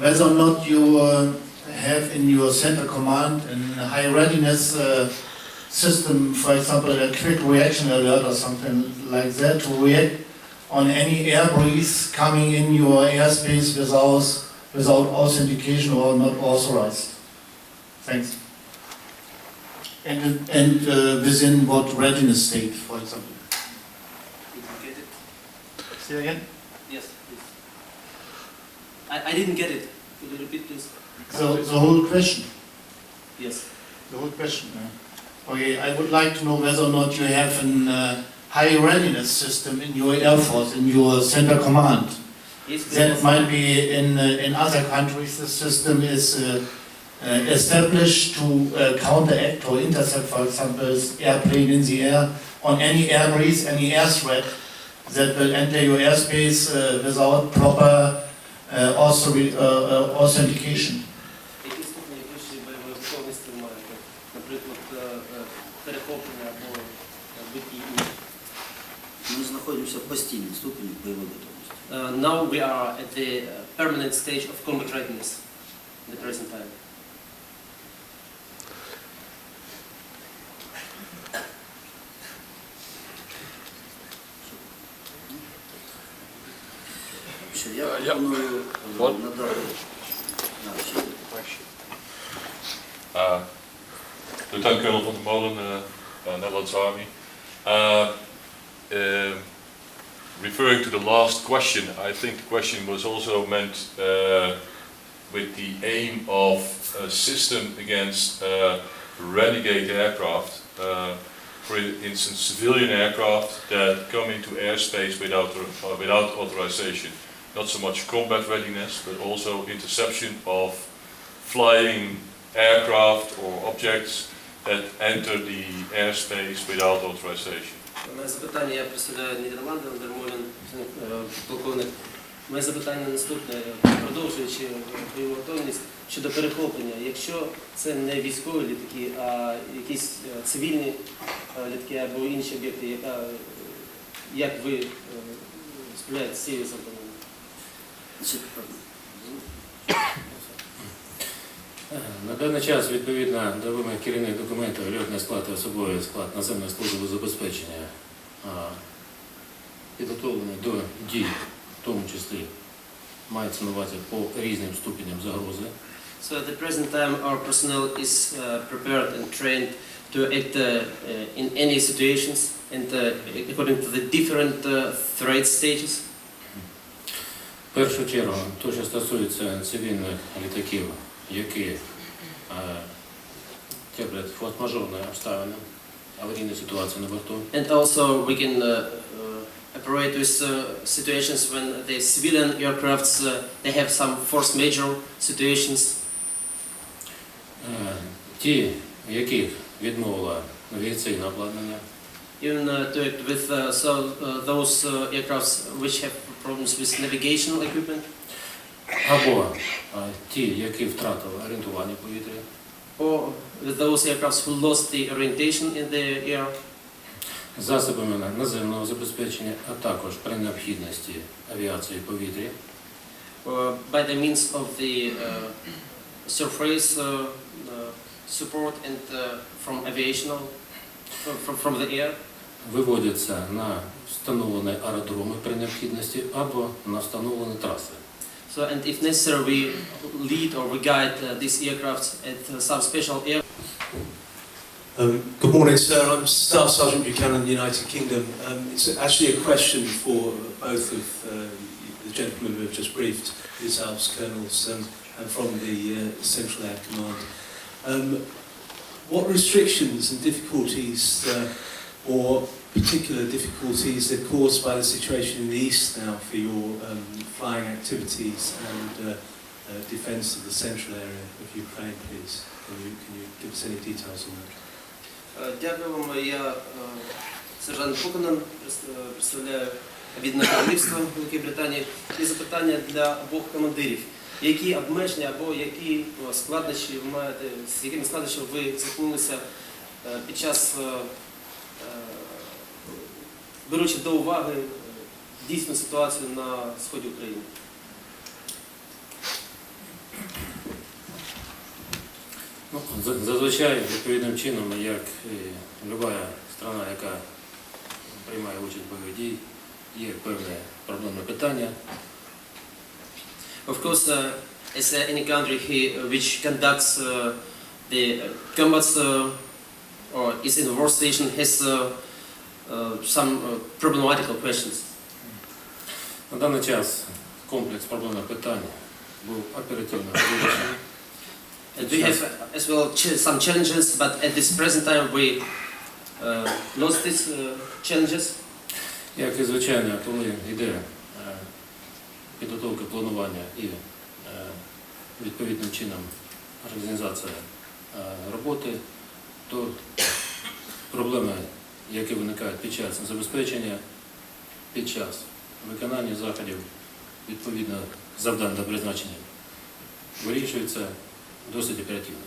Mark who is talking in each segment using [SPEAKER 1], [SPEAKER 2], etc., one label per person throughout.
[SPEAKER 1] whether or not you uh, have in your center command a high readiness uh, system, for example, a quick reaction alert or something like that, to react on any air breeze coming in your airspace without, without authentication or not authorized. Thanks. And, and uh, within what readiness state, for example? Say again?
[SPEAKER 2] I, I didn't get it. Could you repeat, please?
[SPEAKER 1] So the whole question.
[SPEAKER 2] Yes.
[SPEAKER 1] The whole question. yeah. Okay, I would like to know whether or not you have an uh, high readiness system in your air force, in your center command.
[SPEAKER 2] Yes,
[SPEAKER 1] That might be in uh, in other countries. The system is uh, uh, established to uh, counteract or intercept, for example, airplane in the air on any air breeze, any air threat that will enter your airspace uh, without proper uh, authori- uh, uh, authentication.
[SPEAKER 2] Які ступені вищої бойової готовності ви маєте? Наприклад, е, е, перехоплення або е, биті інші.
[SPEAKER 3] Ми знаходимося в постійній ступені бойової готовності.
[SPEAKER 2] Uh, now we are at the uh, permanent stage of combat readiness in the present time.
[SPEAKER 3] я
[SPEAKER 4] Е, я-
[SPEAKER 3] пропоную е,
[SPEAKER 4] От.
[SPEAKER 3] надати. Да, ще.
[SPEAKER 4] Uh, Lieutenant Colonel van der Molen, uh, uh, Netherlands Army. Uh, um, referring to the last question, I think the question was also meant uh, with the aim of a system against uh, renegade aircraft, uh, for instance, civilian aircraft that come into airspace without, uh, without authorization. Not so much combat readiness, but also interception of flying aircraft or objects that enter the airspace without authorization.
[SPEAKER 2] Моє запитання, я представляю Нідерланди, Андермолін, полковник. Моє запитання наступне, продовжуючи бойову готовність щодо перехоплення. Якщо це не військові літаки, а якісь е, цивільні е, літаки або інші об'єкти, е, як ви е, справляєтеся з цією?
[SPEAKER 5] На даний час, відповідно до вимог керівних документів, льотний склад і особовий склад наземної служби забезпечення підготовлений до дій, в тому числі мається на увазі по різним ступеням загрози.
[SPEAKER 2] So at the present time, our personnel is uh, prepared and trained to act uh, uh, in any situations and uh, according to the different uh, threat stages.
[SPEAKER 5] В першу чергу, то, що стосується цивільних літаків, які е, терплять форс-мажорні обставини, аварійні ситуації на борту.
[SPEAKER 2] And also we can uh, uh, operate with uh, situations when the civilian aircrafts uh, they have some force major situations.
[SPEAKER 5] Е, Ті, яких відмовила авіаційне обладнання,
[SPEAKER 2] Even uh, to act with uh, so, uh, those uh, aircrafts which have problems with navigational equipment,
[SPEAKER 5] або е, ті, які втратили орієнтування в повітрі,
[SPEAKER 2] or those aircrafts who lost the orientation in the air,
[SPEAKER 5] засобами наземного забезпечення, а також при необхідності авіації в повітрі,
[SPEAKER 2] by the means of the uh, surface uh, uh, support and uh, from aviational, from, from the air.
[SPEAKER 5] виводяться на встановлені аеродроми при необхідності або на встановлені траси.
[SPEAKER 2] So, and if necessary, we lead or we guide uh, these aircrafts at uh, some special air.
[SPEAKER 6] Um, good morning, sir. I'm Staff Sergeant Buchanan, United Kingdom. Um, it's actually a question for both of uh, the gentlemen who have just briefed yourselves, Colonels, um, and from the uh, Central Air Command. Um, what restrictions and difficulties uh, or particular difficulties are caused by the situation in the east now for your um, flying activities and uh, uh, defence of the central area of Ukraine, please? Can you, can you give us any details on that?
[SPEAKER 2] Е, Дякую вам. Я е, сержант Пуканен, представляю Об'єднане Королівство Великої Британії. І запитання для обох командирів. Які обмеження або які складнощі ви маєте, з якими складнощами ви зіткнулися е, під час, е, е, беручи до уваги е, дійсну ситуацію на сході України?
[SPEAKER 5] Ну, зазвичай відповідним чином, як і будь-яка страна, яка приймає участь в бойових дій, є певне проблемне питання.
[SPEAKER 2] Of course, uh, as uh, any country which conducts uh, the uh, combats uh, is in a war station has uh, uh, some uh, problematical questions.
[SPEAKER 5] На даний час комплекс проблемних питань був оперативно вирішений.
[SPEAKER 2] We have as well some challenges, but at this present time we uh, lost these uh, challenges.
[SPEAKER 5] Як і звичайно, коли йде е, підготовка планування і е, відповідним чином організація е, роботи, то проблеми, які виникають під час забезпечення, під час виконання заходів, відповідно завдань та призначення, вирішуються досить оперативно.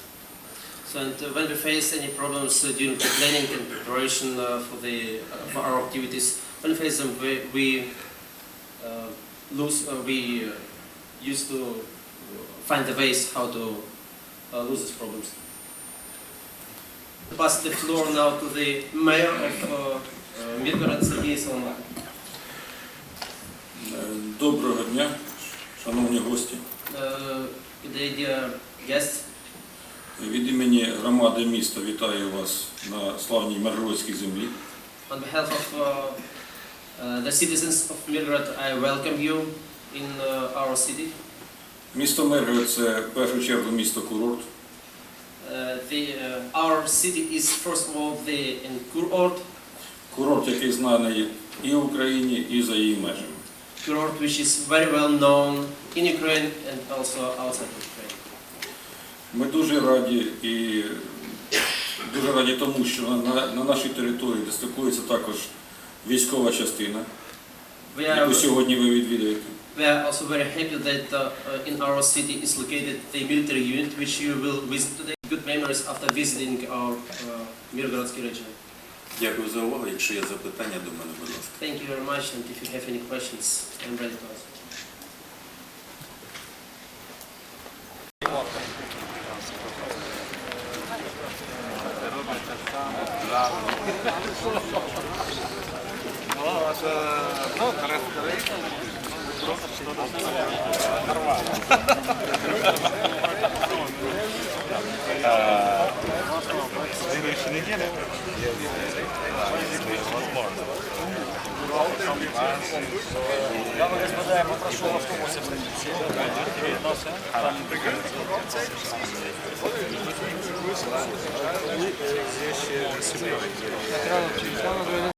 [SPEAKER 2] So and uh, when we face any problems uh, during the planning and preparation uh, for the uh, for our activities, when we face them, we, we uh, lose uh, we uh, used to find the ways how to uh, lose these problems. Pass the floor now to the mayor of uh, uh, Sergei Solomon.
[SPEAKER 7] Е, Доброго дня, шановні гості.
[SPEAKER 2] Uh.
[SPEAKER 7] Від імені громади міста вітаю вас на славній Миргородській землі.
[SPEAKER 2] On behalf of uh, uh, the citizens of Mirgorod, I welcome you in uh, our city.
[SPEAKER 7] Місто Миргород – це в першу чергу місто курорт.
[SPEAKER 2] Uh, the, uh, our city is first of all the in Kurort,
[SPEAKER 7] Курорт, який знаний і в Україні, і за її межами.
[SPEAKER 2] Kurort which is very well known in Ukraine and also outside Ukraine.
[SPEAKER 7] Ми дуже раді і дуже раді тому, що на, на, на нашій території дислокується також військова частина,
[SPEAKER 2] We are- яку
[SPEAKER 7] сьогодні ви відвідаєте.
[SPEAKER 2] we are also very happy that uh, uh, in our city is located the military unit which you will visit today learners after visiting our uh, Mirgorodський region.
[SPEAKER 8] Дякую за увагу. Якщо є запитання, до мене, будь ласка.
[SPEAKER 2] Thank you very much, and if you have any questions, I'm ready to answer. Нормально. didn't get господа, я попрошу автобуси в станиці.